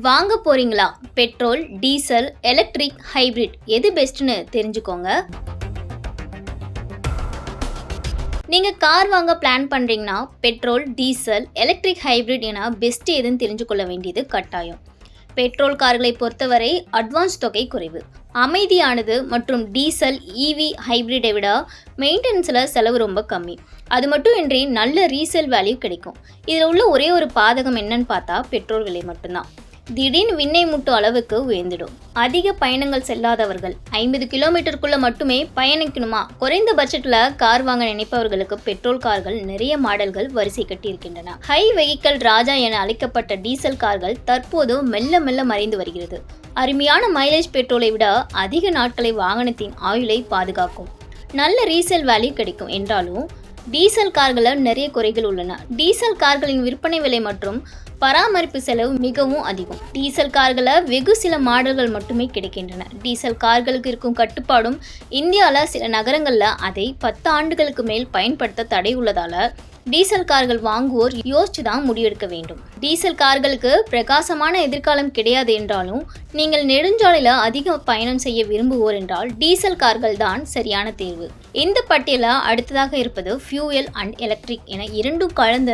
வாங்க போறீங்களா? Petrol diesel electric hybrid. எது பெஸ்ட்னு தெரிஞ்சுக்கோங்க. நீங்க கார் வாங்க பிளான் பண்றீங்கன்னா பெட்ரோல் டீசல் எலக்ட்ரிக் ஹைபிரிட் என பெஸ்ட் எதுன்னு தெரிஞ்சு கொள்ள வேண்டியது கட்டாயம். பெட்ரோல் கார்களை பொறுத்தவரை அட்வான்ஸ் தொகை குறைவு. அமைதியானது மற்றும் டீசல் இவி ஹைபிரிடை விட மெயின்டெனன்ஸில் செலவு ரொம்ப கம்மி. அது மட்டும் இன்றி நல்ல ரீசேல் வேல்யூ கிடைக்கும். இதில் உள்ள ஒரே ஒரு பாதகம் என்னன்னு பார்த்தா பெட்ரோல் விலை மட்டும்தான். திடீர்னு விண்ணை முட்டும் அளவுக்கு உயர்ந்திடும். அதிக பயணங்கள் செல்லாதவர்கள் ஐம்பது கிலோமீட்டருக்குள்ள மட்டுமே பயணிக்கணுமா? குறைந்த பட்ஜெட்ல கார் வாங்க நினைப்பவர்களுக்கு பெட்ரோல் கார்கள் நிறைய மாடல்கள் வரிசை கட்டி இருக்கின்றன ஹை வெஹிக்கல் ராஜா என அழைக்கப்பட்ட டீசல் கார்கள் தற்போது மெல்ல மெல்ல மறைந்து வருகிறது. அருமையான மைலேஜ் பெட்ரோலை விட அதிக நாட்களை வாகனத்தின் ஆயுளை பாதுகாக்கும். நல்ல ரீசேல் வேல்யூ கிடைக்கும் என்றாலும் டீசல் கார்களில் நிறைய குறைகள் உள்ளன. டீசல் கார்களின் விற்பனை விலை மற்றும் பராமரிப்பு செலவு மிகவும் அதிகம். டீசல் கார்களில் வெகு சில மாடல்கள் மட்டுமே கிடைக்கின்றன. டீசல் கார்களுக்கு இருக்கும் கட்டுப்பாடும் இந்தியாவில் சில நகரங்களில் அதை பத்து ஆண்டுகளுக்கு மேல் பயன்படுத்த தடை உள்ளதால் டீசல் கார்கள் வாங்குவோர் யோசிச்சு தான் முடிவெடுக்க வேண்டும். டீசல் கார்களுக்கு பிரகாசமான எதிர்காலம் கிடையாது என்றாலும் நீங்கள் நெடுஞ்சாலையில் அதிக பயணம் செய்ய விரும்புவோர் என்றால் டீசல் கார்கள் தான் சரியான தேர்வு. இந்த பட்டியலில் அடுத்ததாக இருப்பது ஃபியூயல் அண்ட் எலக்ட்ரிக் என இரண்டும் கலந்த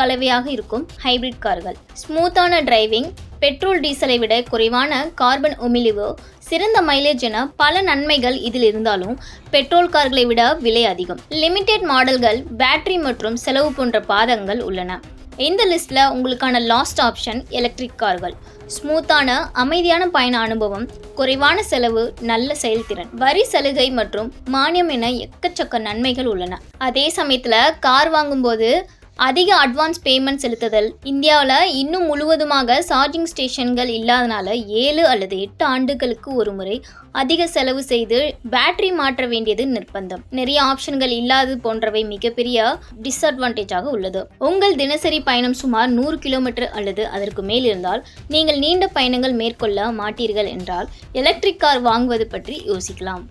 கலவையாக இருக்கும் ஹைபிரிட் கார்கள். ஸ்மூத்தான டிரைவிங் பெட்ரோல் டீசலை விட குறைவான கார்பன் உமிழ்வு சிறந்த மைலேஜ் என பல நன்மைகள் இதில் இருந்தாலும் பெட்ரோல் கார்களை விட விலை அதிகம். லிமிடெட் மாடல்கள் பேட்டரி மற்றும் செலவு போன்ற பாதங்கள் உள்ளன. இந்த லிஸ்ட்ல உங்களுக்கான லாஸ்ட் ஆப்ஷன் எலக்ட்ரிக் கார்கள். ஸ்மூத்தான அமைதியான பயண அனுபவம் குறைவான செலவு நல்ல செயல்திறன். வரி சலுகை மற்றும் மானியம் என எக்கச்சக்க நன்மைகள் உள்ளன. அதே சமயத்தில் கார் வாங்கும்போது அதிக அட்வான்ஸ் பேமெண்ட் செலுத்துதல் இந்தியாவில் இன்னும் முழுவதுமாக சார்ஜிங் ஸ்டேஷன்கள் இல்லாதனால ஏழு அல்லது எட்டு ஆண்டுகளுக்கு ஒரு முறை அதிக செலவு செய்து பேட்டரி மாற்ற வேண்டியது நிர்பந்தம் நிறைய ஆப்ஷன்கள் இல்லாது போன்றவை மிகப்பெரிய டிஸ்அட்வான்டேஜாக உள்ளது. உங்கள் தினசரி பயணம் சுமார் நூறு கிலோமீட்டர் அல்லது அதற்கு மேல் இருந்தால் நீங்கள் நீண்ட பயணங்கள் மேற்கொள்ள மாட்டீர்கள் என்றால் எலக்ட்ரிக் கார் வாங்குவது பற்றி யோசிக்கலாம்.